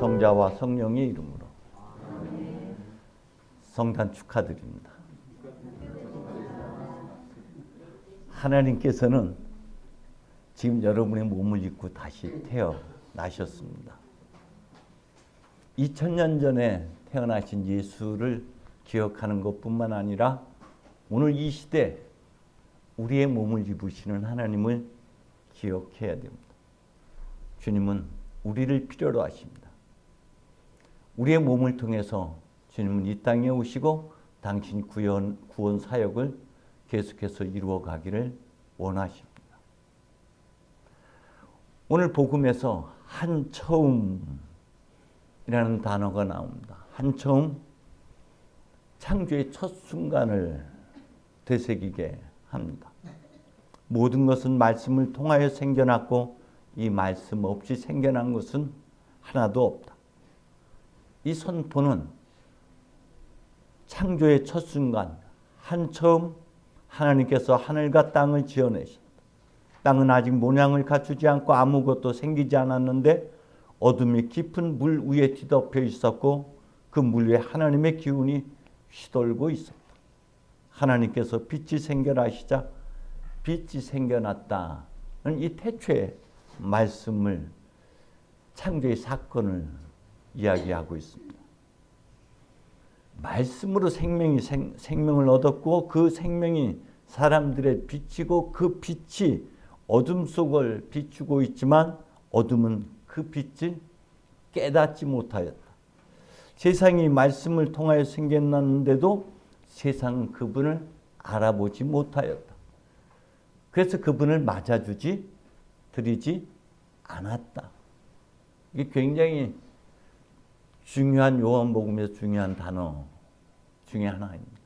성자와 성령의 이름으로 성탄 축하드립니다. 하나님께서는 지금 여러분의 몸을 입고 다시 태어나셨습니다. 2000년 전에 태어나신 예수를 기억하는 것뿐만 아니라 오늘 이 시대 우리의 몸을 입으시는 하나님을 기억해야 됩니다. 주님은 우리를 필요로 하십니다. 우리의 몸을 통해서 주님은 이 땅에 오시고 당신 구원, 구원 사역을 계속해서 이루어 가기를 원하십니다. 오늘 복음에서 한 처음이라는 단어가 나옵니다. 한 처음 창조의 첫 순간을 되새기게 합니다. 모든 것은 말씀을 통하여 생겨났고 이 말씀 없이 생겨난 것은 하나도 없다. 이 선포는 창조의 첫 순간 한 처음 하나님께서 하늘과 땅을 지어내셨다. 땅은 아직 모양을 갖추지 않고 아무것도 생기지 않았는데 어둠이 깊은 물 위에 뒤덮여 있었고 그 물 위에 하나님의 기운이 휘돌고 있었다. 하나님께서 빛이 생겨나시자 빛이 생겨났다는 이 태초의 말씀을 창조의 사건을 이야기하고 있습니다. 말씀으로 생명이 생, 생명을 얻었고 그 생명이 사람들의 빛이고 그 빛이 어둠 속을 비추고 있지만 어둠은 그 빛을 깨닫지 못하였다. 세상이 말씀을 통하여 생겨났는데도 세상은 그분을 알아보지 못하였다. 그래서 그분을 맞아주지 드리지 않았다. 이게 굉장히 중요한 요한복음에서 중요한 단어 중에 하나입니다.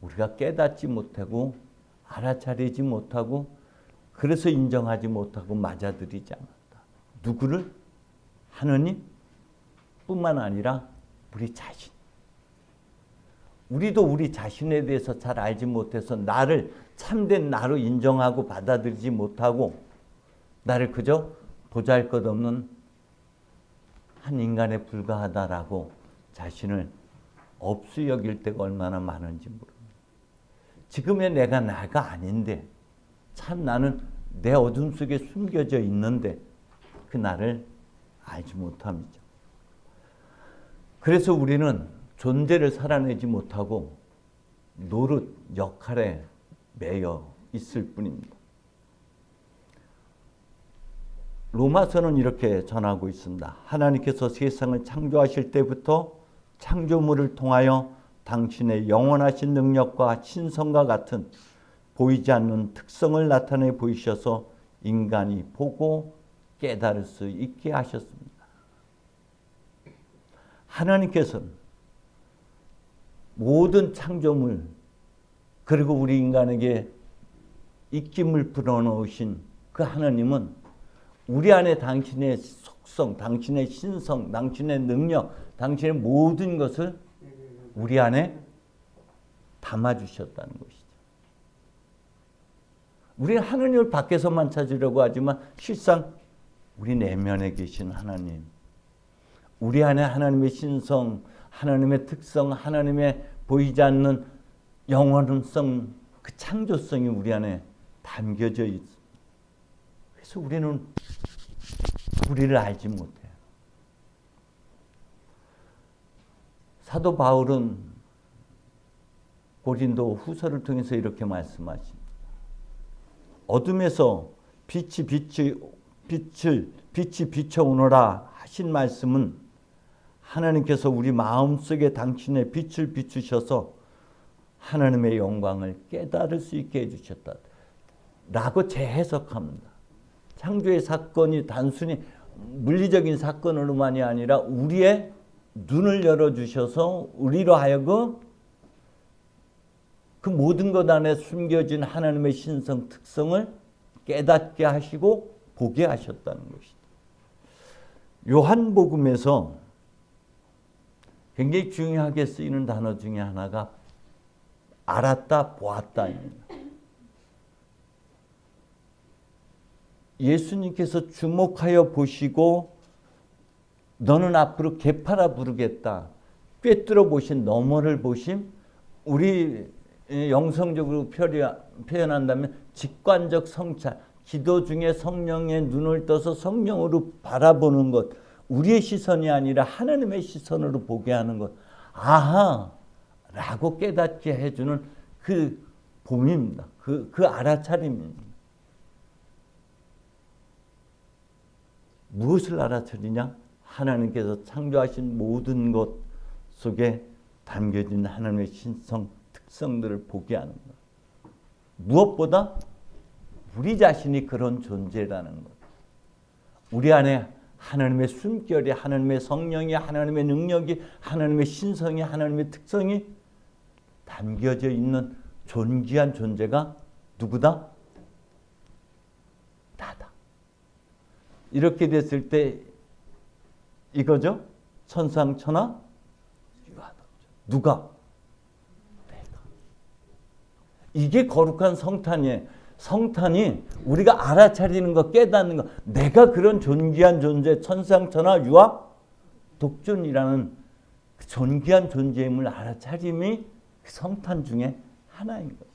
우리가 깨닫지 못하고 알아차리지 못하고 그래서 인정하지 못하고 맞아들이지 않았다. 누구를? 하느님 뿐만 아니라 우리 자신. 우리도 우리 자신에 대해서 잘 알지 못해서 나를 참된 나로 인정하고 받아들이지 못하고 나를 그저 보잘 것 없는 한 인간에 불과하다라고 자신을 없이 여길 때가 얼마나 많은지 모릅니다. 지금의 내가 나가 아닌데 참 나는 내 어둠 속에 숨겨져 있는데 그 나를 알지 못합니다. 그래서 우리는 존재를 살아내지 못하고 노릇 역할에 매여 있을 뿐입니다. 로마서는 이렇게 전하고 있습니다. 하나님께서 세상을 창조하실 때부터 창조물을 통하여 당신의 영원하신 능력과 신성과 같은 보이지 않는 특성을 나타내 보이셔서 인간이 보고 깨달을 수 있게 하셨습니다. 하나님께서는 모든 창조물 그리고 우리 인간에게 입김을 불어넣으신 그 하나님은 우리 안에 당신의 속성, 당신의 신성, 당신의 능력, 당신의 모든 것을 우리 안에 담아주셨다는 것이죠. 우리는 하느님을 밖에서만 찾으려고 하지만 실상 우리 내면에 계신 하나님, 우리 안에 하나님의 신성, 하나님의 특성, 하나님의 보이지 않는 영원성, 그 창조성이 우리 안에 담겨져 있습니다. 그래서 우리는 우리를 알지 못해요. 사도 바울은 고린도 후서를 통해서 이렇게 말씀하십니다. 어둠에서 빛이 빛이 빛을 빛이 비춰 오너라 하신 말씀은 하나님께서 우리 마음속에 당신의 빛을 비추셔서 하나님의 영광을 깨달을 수 있게 해 주셨다. 라고 재해석합니다. 창조의 사건이 단순히 물리적인 사건으로만이 아니라 우리의 눈을 열어주셔서 우리로 하여금 그 모든 것 안에 숨겨진 하나님의 신성 특성을 깨닫게 하시고 보게 하셨다는 것이죠. 요한복음에서 굉장히 중요하게 쓰이는 단어 중에 하나가 알았다, 보았다입니다. 예수님께서 주목하여 보시고 너는 앞으로 개파라 부르겠다. 꿰뚫어 보신 너머를 보심 우리 영성적으로 표현한다면 직관적 성찰 기도 중에 성령의 눈을 떠서 성령으로 바라보는 것 우리의 시선이 아니라 하나님의 시선으로 보게 하는 것 아하 라고 깨닫게 해주는 그 봄입니다. 그, 그 알아차림입니다. 무엇을 알아차리냐? 하나님께서 창조하신 모든 것 속에 담겨진 하나님의 신성 특성들을 보게 하는 것. 무엇보다 우리 자신이 그런 존재라는 것. 우리 안에 하나님의 숨결이 하나님의 성령이 하나님의 능력이 하나님의 신성이 하나님의 특성이 담겨져 있는 존귀한 존재가 누구다? 이렇게 됐을 때 이거죠? 천상천하 누가? 내가. 이게 거룩한 성탄이에요. 성탄이 우리가 알아차리는 것, 깨닫는 것, 내가 그런 존귀한 존재, 천상천하 유아 독존이라는 그 존귀한 존재임을 알아차림이 그 성탄 중에 하나인 거죠.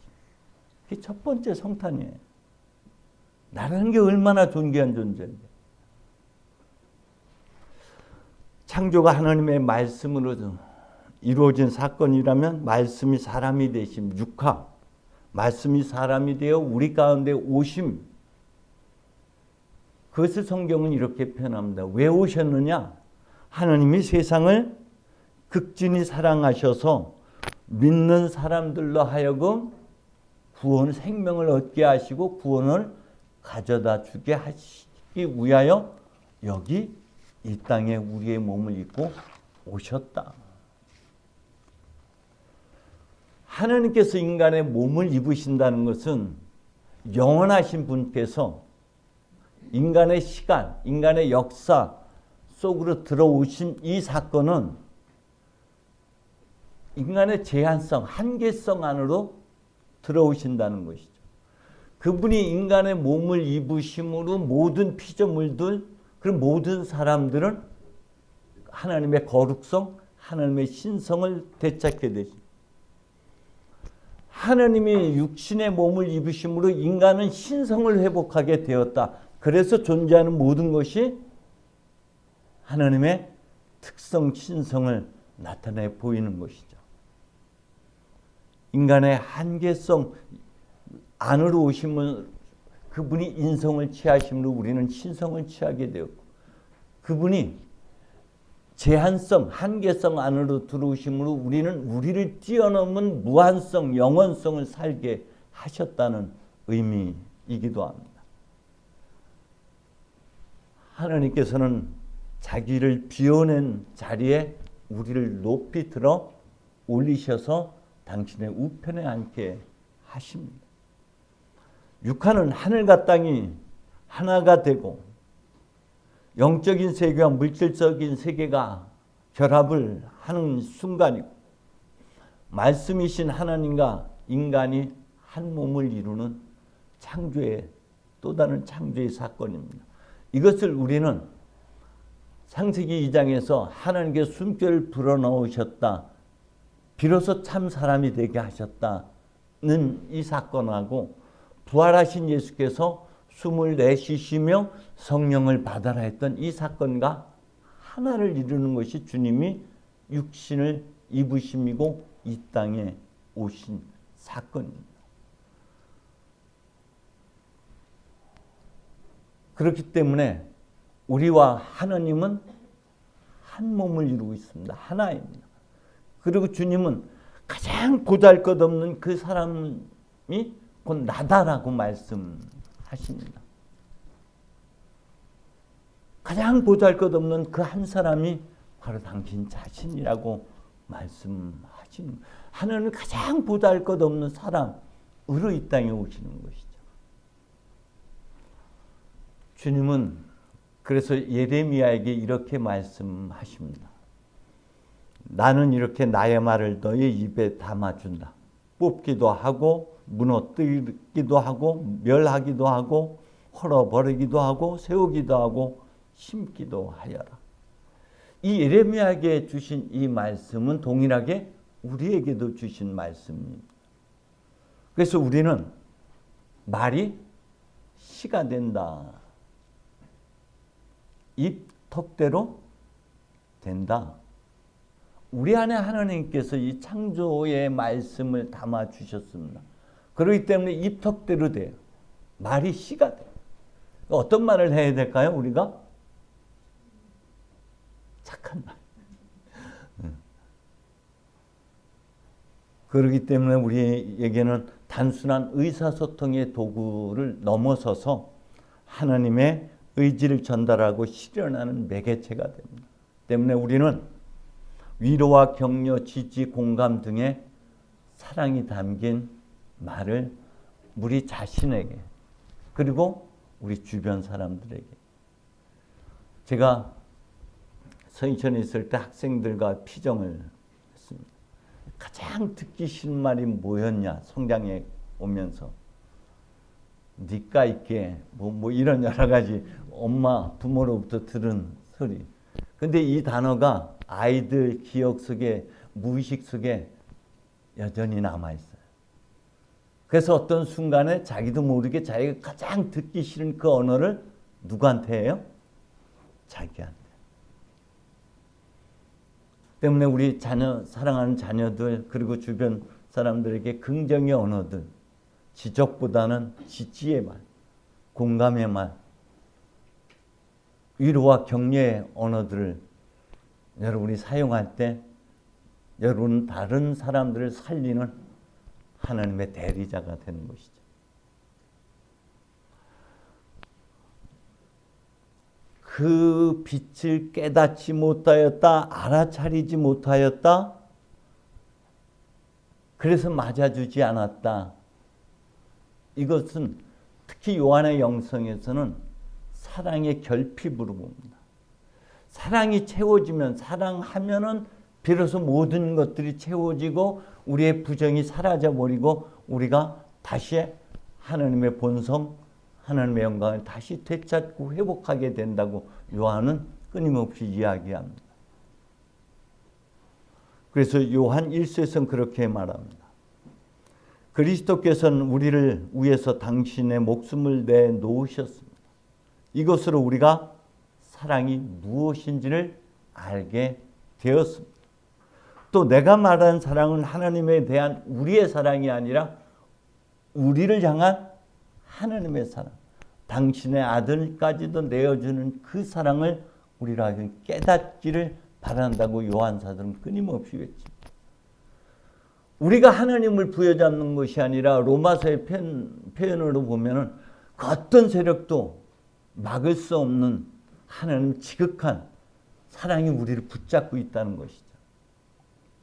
그게 첫 번째 성탄이에요. 나라는 게 얼마나 존귀한 존재인데. 창조가 하나님의 말씀으로 이루어진 사건이라면 말씀이 사람이 되심 육화 말씀이 사람이 되어 우리 가운데 오심 그것을 성경은 이렇게 표현합니다. 왜 오셨느냐? 하나님이 세상을 극진히 사랑하셔서 믿는 사람들로 하여금 구원 생명을 얻게 하시고 구원을 가져다 주게 하시기 위하여 여기 이 땅에 우리의 몸을 입고 오셨다. 하나님께서 인간의 몸을 입으신다는 것은 영원하신 분께서 인간의 시간, 인간의 역사 속으로 들어오신 이 사건은 인간의 제한성, 한계성 안으로 들어오신다는 것이죠. 그분이 인간의 몸을 입으심으로 모든 피조물들, 그 모든 사람들은 하나님의 거룩성, 하나님의 신성을 되찾게 되십니다. 하나님이 육신의 몸을 입으심으로 인간은 신성을 회복하게 되었다. 그래서 존재하는 모든 것이 하나님의 특성, 신성을 나타내 보이는 것이죠. 인간의 한계성 안으로 오시면 그분이 인성을 취하심으로 우리는 신성을 취하게 되었고 그분이 제한성, 한계성 안으로 들어오심으로 우리는 우리를 뛰어넘은 무한성, 영원성을 살게 하셨다는 의미이기도 합니다. 하나님께서는 자기를 비워낸 자리에 우리를 높이 들어 올리셔서 당신의 우편에 앉게 하십니다. 육하는 하늘과 땅이 하나가 되고 영적인 세계와 물질적인 세계가 결합을 하는 순간이고 말씀이신 하나님과 인간이 한 몸을 이루는 창조의 또 다른 창조의 사건입니다. 이것을 우리는 창세기 2장에서 하나님께 숨결을 불어넣으셨다. 비로소 참 사람이 되게 하셨다는 이 사건하고 부활하신 예수께서 숨을 내쉬시며 성령을 받아라 했던 이 사건과 하나를 이루는 것이 주님이 육신을 입으심이고 이 땅에 오신 사건입니다. 그렇기 때문에 우리와 하나님은 한 몸을 이루고 있습니다. 하나입니다. 그리고 주님은 가장 보잘것없는 그 사람이 곧 나다라고 말씀 하십니다. 가장 보잘 것 없는 그 한 사람이 바로 당신 자신이라고 말씀하신 하나님 가장 보잘 것 없는 사람으로 이 땅에 오시는 것이죠. 주님은 그래서 예레미야에게 이렇게 말씀하십니다. 나는 이렇게 나의 말을 너의 입에 담아준다. 뽑기도 하고 무너뜨리기도 하고 멸하기도 하고 헐어버리기도 하고 세우기도 하고 심기도 하여라. 이 예레미야에게 주신 이 말씀은 동일하게 우리에게도 주신 말씀입니다. 그래서 우리는 말이 시가 된다. 입 턱대로 된다. 우리 안에 하나님께서 이 창조의 말씀을 담아 주셨습니다. 그렇기 때문에 입 턱대로 돼요. 말이 시가 돼요. 어떤 말을 해야 될까요? 우리가 착한 말. 그렇기 때문에 우리에게는 단순한 의사소통의 도구를 넘어서서 하나님의 의지를 전달하고 실현하는 매개체가 됩니다. 때문에 우리는 위로와 격려, 지지, 공감 등의 사랑이 담긴 말을 우리 자신에게 그리고 우리 주변 사람들에게 제가 서인천에 있을 때 학생들과 피정을 했습니다. 가장 듣기 싫은 말이 뭐였냐 성장에 오면서 니까 있게 뭐, 뭐 이런 여러 가지 엄마 부모로부터 들은 소리. 근데 이 단어가 아이들 기억 속에 무의식 속에 여전히 남아 있어요. 그래서 어떤 순간에 자기도 모르게 자기가 가장 듣기 싫은 그 언어를 누구한테 해요? 자기한테. 때문에 우리 자녀 사랑하는 자녀들 그리고 주변 사람들에게 긍정의 언어들 지적보다는 지지의 말, 공감의 말, 위로와 격려의 언어들을 여러분이 사용할 때 여러분 다른 사람들을 살리는 하나님의 대리자가 되는 것이죠. 그 빛을 깨닫지 못하였다, 알아차리지 못하였다, 그래서 맞아주지 않았다. 이것은 특히 요한의 영성에서는 사랑의 결핍으로 봅니다. 사랑이 채워지면 사랑하면은 비로소 모든 것들이 채워지고 우리의 부정이 사라져 버리고 우리가 다시 하나님의 본성, 하나님의 영광을 다시 되찾고 회복하게 된다고 요한은 끊임없이 이야기합니다. 그래서 요한 1서에서는 그렇게 말합니다. 그리스도께서는 우리를 위해서 당신의 목숨을 내 놓으셨습니다. 이것으로 우리가 사랑이 무엇인지를 알게 되었습니다. 또 내가 말한 사랑은 하나님에 대한 우리의 사랑이 아니라 우리를 향한 하나님의 사랑, 당신의 아들까지도 내어주는 그 사랑을 우리가 깨닫기를 바란다고 요한 사도는 끊임없이 외칩니다. 우리가 하나님을 부여잡는 것이 아니라 로마서의 표현, 표현 으로 보면은 그 어떤 세력도 막을 수 없는 하나님 지극한 사랑이 우리를 붙잡고 있다는 것이죠.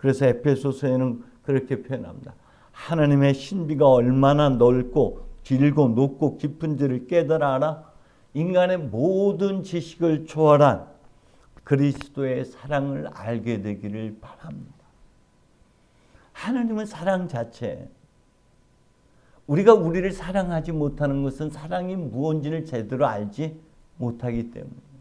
그래서 에페소서에는 그렇게 표현합니다. 하나님의 신비가 얼마나 넓고 길고 높고 깊은지를 깨달아 알아 인간의 모든 지식을 초월한 그리스도의 사랑을 알게 되기를 바랍니다. 하나님은 사랑 자체. 우리가 우리를 사랑하지 못하는 것은 사랑이 무엇인지를 제대로 알지 못하기 때문에.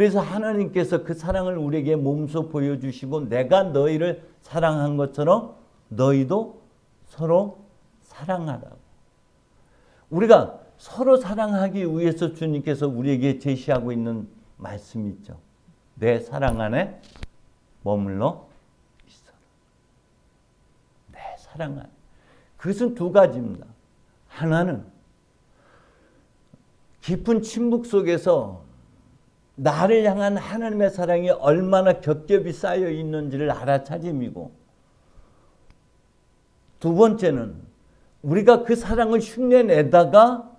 그래서 하나님께서 그 사랑을 우리에게 몸소 보여주시고 내가 너희를 사랑한 것처럼 너희도 서로 사랑하라고. 우리가 서로 사랑하기 위해서 주님께서 우리에게 제시하고 있는 말씀이 있죠. 내 사랑 안에 머물러 있어라. 내 사랑 안에. 그것은 두 가지입니다. 하나는 깊은 침묵 속에서 나를 향한 하나님의 사랑이 얼마나 겹겹이 쌓여 있는지를 알아차림이고 두 번째는 우리가 그 사랑을 흉내내다가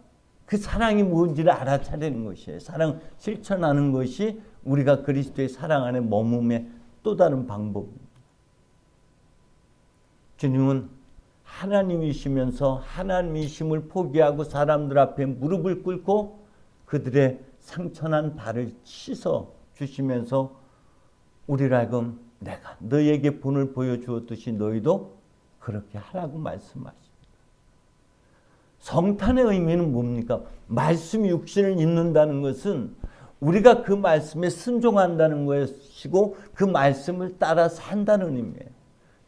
그 사랑이 뭔지를 알아차리는 것이에요. 사랑 실천하는 것이 우리가 그리스도의 사랑 안에 머금의 또 다른 방법입니다. 주님은 하나님이시면서 하나님이심을 포기하고 사람들 앞에 무릎을 꿇고 그들의 상처난 발을 씻어 주시면서 우리를 하여금 내가 너에게 본을 보여주었듯이 너희도 그렇게 하라고 말씀하십니다. 성탄의 의미는 뭡니까? 말씀이 육신을 입는다는 것은 우리가 그 말씀에 순종한다는 것이고 그 말씀을 따라 산다는 의미예요.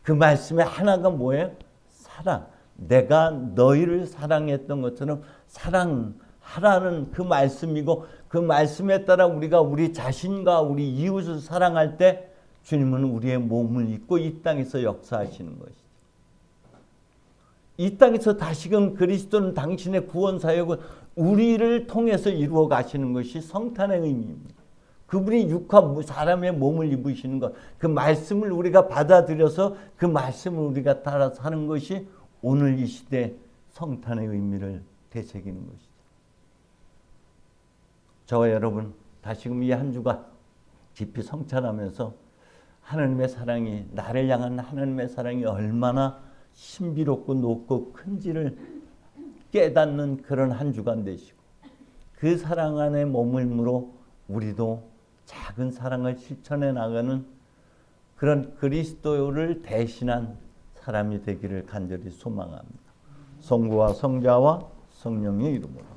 그 말씀의 하나가 뭐예요? 사랑. 내가 너희를 사랑했던 것처럼 사랑 하라는 그 말씀이고 그 말씀에 따라 우리가 우리 자신과 우리 이웃을 사랑할 때 주님은 우리의 몸을 입고 이 땅에서 역사하시는 것이죠. 이 땅에서 다시금 그리스도는 당신의 구원 사역을 우리를 통해서 이루어 가시는 것이 성탄의 의미입니다. 그분이 육화 사람의 몸을 입으시는 것, 그 말씀을 우리가 받아들여서 그 말씀을 우리가 따라 사는 것이 오늘 이 시대 성탄의 의미를 되새기는 것이죠. 저와 여러분 다시금 이 한 주가 깊이 성찬하면서 하나님의 사랑이 나를 향한 하나님의 사랑이 얼마나 신비롭고 높고 큰지를 깨닫는 그런 한 주간 되시고 그 사랑 안에 머물므로 우리도 작은 사랑을 실천해 나가는 그런 그리스도를 대신한 사람이 되기를 간절히 소망합니다. 성부와 성자와 성령의 이름으로.